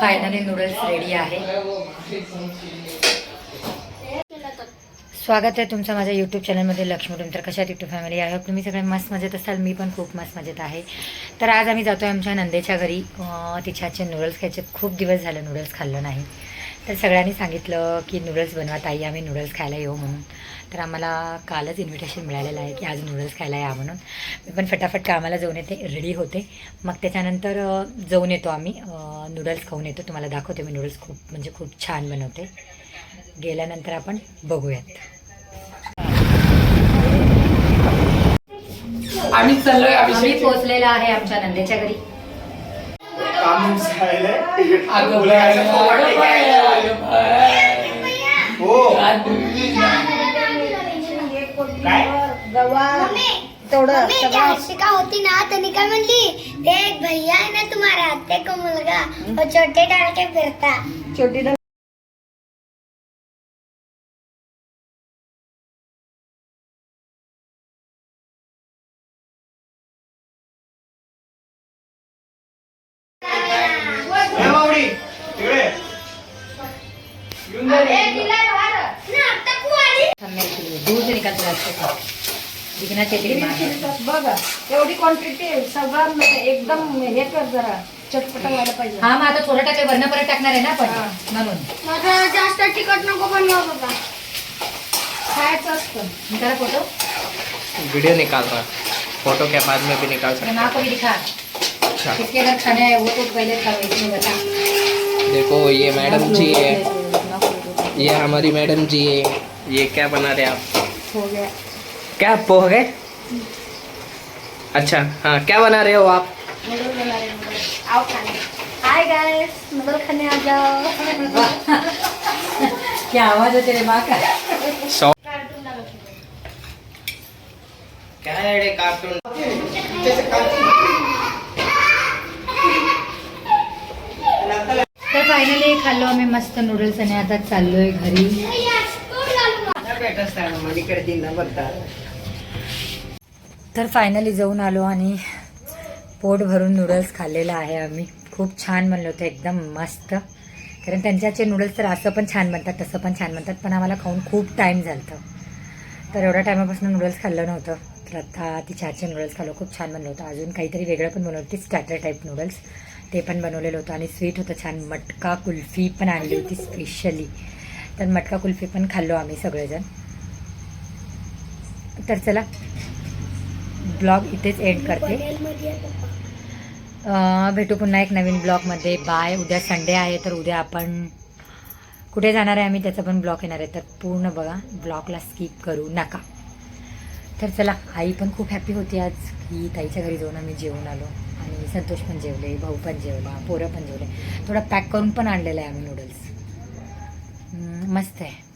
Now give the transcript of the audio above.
Finally noodles ready आहे. स्वागत आहे तुमचं माझ्या यूट्यूब चॅनलमध्ये लक्ष्मी तर कशात यूट्यूब फॅमिली आहे? तुम्ही सगळे मस्त मजेत असाल. मी पण खूप मस्त मजेत आहे. तर आज आम्ही जातो आहे आमच्या नंदेच्या घरी. तिच्या नूडल्स खायचे. खूप दिवस झाले नूडल्स खाल्लं नाही. तर सगळ्यांनी सांगितलं की नूडल्स बनवा ताई आम्ही नूडल्स खायला येऊ म्हणून. तर आम्हाला कालच इन्व्हिटेशन मिळालेलं आहे की आज नूडल्स खायला या म्हणून. मी पण फटाफट कामाला जाऊन येते रेडी होते. मग त्याच्यानंतर जाऊन येतो आम्ही. नूडल्स खाऊन येतो. तुम्हाला दाखवते मी नूडल्स खूप म्हणजे खूप छान बनवते. गेल्यानंतर आपण बघूयात. आम्ही चाललोय आम्ही पोहोचलेला आहे आमच्या नंदेच्या घरी. काम झालंय अगं बोलायचं बाई, फोन अगं बाई, अगं बाई. हो तेवढं शिका होती ना त्यांनी काय म्हणली ते एक भैया आहे ना तुम्हाला ते को मुलगा? वो छोटे डाल के फिरता. छोटी दूध बघा एवढी क्वांटिटी सगळं म्हणजे एकदम हे कर जरा. चटपट व्हायला पाहिजे. हा मग आता थोडं टाकले वर्ण परत टाकणार आहे ना आपण? म्हणून. माझा जास्त तिखट नको बनवा बाबा. खायचं असतं. मी त्याला फोटो? वीडियो निकाल रहा फोटो के बाद में भी निकाल सकते. माँ को भी दिखा अच्छा. किसके घर खाने है वो तो पहले खाओ इसमें बता देखो ये मैडम जी है. ये हमारी मैडम जी है। ये क्या बना रहे आप? हो गया क्या पोह गए अच्छा हाँ क्या बना रहे हो आप? नूडल बना रहे नूडल आओ खाने। हाय गाइस नूडल खाने आ जाओ। क्या आवाज़ है तेरे माँ का? सौ क्या है कार्टून फायनली खाल्लो आम्ही मस्त नूडल्स आणि आता चाललोय घरी. तर फायनली जाऊन आलो आणि पोट भरून नूडल्स खाल्लेलं आहे आम्ही. खूप छान बनलं होतं एकदम मस्त. कारण त्यांच्याचे नूडल्स तर असं पण छान बनतात तसं पण छान बनतात पण आम्हाला खाऊन खूप टाईम झालं तर एवढ्या टायमापासून नूडल्स खाल्लं नव्हतं. तर आता ती चहाचे नूडल्स खाल्लं खूप छान बनलं होतं. अजून काहीतरी वेगळं पण बनवलं होती टाईप नूडल्स ते पण बनवलेलं होतं आणि स्वीट होतं छान. मटका कुल्फी पण आणली होती स्पेशली तर मटका कुल्फी पण खाल्लो आम्ही सगळेजण. तर चला ब्लॉग इथेच एंड करते. भेटू पुन्हा एक नवीन ब्लॉगमध्ये. बाय. उद्या संडे आहे तर उद्या आपण कुठे जाणार आहे आम्ही त्याचा पण ब्लॉग येणार आहे. तर पूर्ण बघा ब्लॉगला स्किप करू नका. तर चला आई पण खूप हॅपी होती आज की ताईच्या घरी जाऊन आम्ही जेवून आलो. आणि संतोष पण जेवले भाऊ पण जेवला पोरं पण जेवले. थोडं पॅक करून पण आणलेलं आहे आम्ही नूडल्स मस्त आहे.